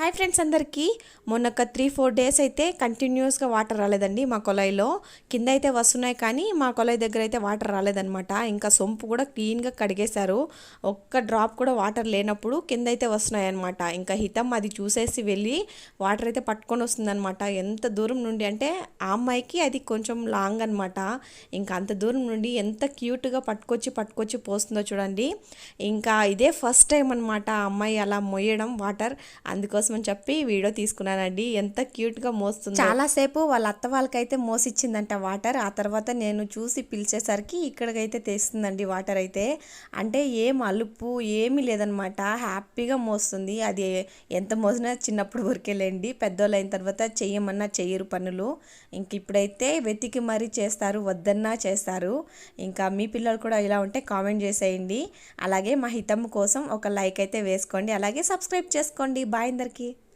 Hi friends అందరికీ. మొన్న ఒక త్రీ ఫోర్ డేస్ అయితే కంటిన్యూస్గా వాటర్ రాలేదండి మా కొలాయిలో కింద అయితే వస్తున్నాయి కానీ మా కొలాయి దగ్గర అయితే వాటర్ రాలేదనమాట ఇంకా సొంపు కూడా క్లీన్గా కడిగేశారు. ఒక్క డ్రాప్ కూడా వాటర్ లేనప్పుడు కింద అయితే వస్తున్నాయి అనమాట ఇంకా హితం అది చూసేసి వెళ్ళి వాటర్ అయితే పట్టుకొని వస్తుందన్నమాట. ఎంత దూరం నుండి అంటే ఆ అమ్మాయికి అది కొంచెం లాంగ్ అనమాట ఇంకా అంత దూరం నుండి ఎంత క్యూట్గా పట్టుకొచ్చి పట్టుకొచ్చి పోస్తుందో చూడండి. ఇంకా ఇదే ఫస్ట్ టైం అనమాట ఆ అమ్మాయి అలా మొయ్యడం వాటర్ అందుకోసం అని చెప్పి వీడియో తీసుకున్నానండి. ఎంత క్యూట్గా మోస్తుంది. చాలాసేపు వాళ్ళ అత్త వాళ్ళకైతే మోసిచ్చిందంట వాటర్. ఆ తర్వాత నేను చూసి పిలిచేసరికి ఇక్కడికైతే తెస్తుందండి వాటర్ అయితే. అంటే ఏం అలుపు ఏమీ లేదనమాట. హ్యాపీగా మోస్తుంది. అది ఎంత మోసినా చిన్నప్పుడు ఊరికెళ్ళండి పెద్దోళ్ళు అయిన తర్వాత చెయ్యమన్నా చెయ్యరు పనులు. ఇంక ఇప్పుడైతే వెతికి మరీ చేస్తారు వద్దన్నా చేస్తారు. ఇంకా మీ పిల్లలు కూడా ఇలా ఉంటే కామెంట్ చేసేయండి. అలాగే మా హితమ్మ కోసం ఒక లైక్ అయితే వేసుకోండి. అలాగే సబ్స్క్రైబ్ చేసుకోండి. బాయ్ అందరికీ. Thank you.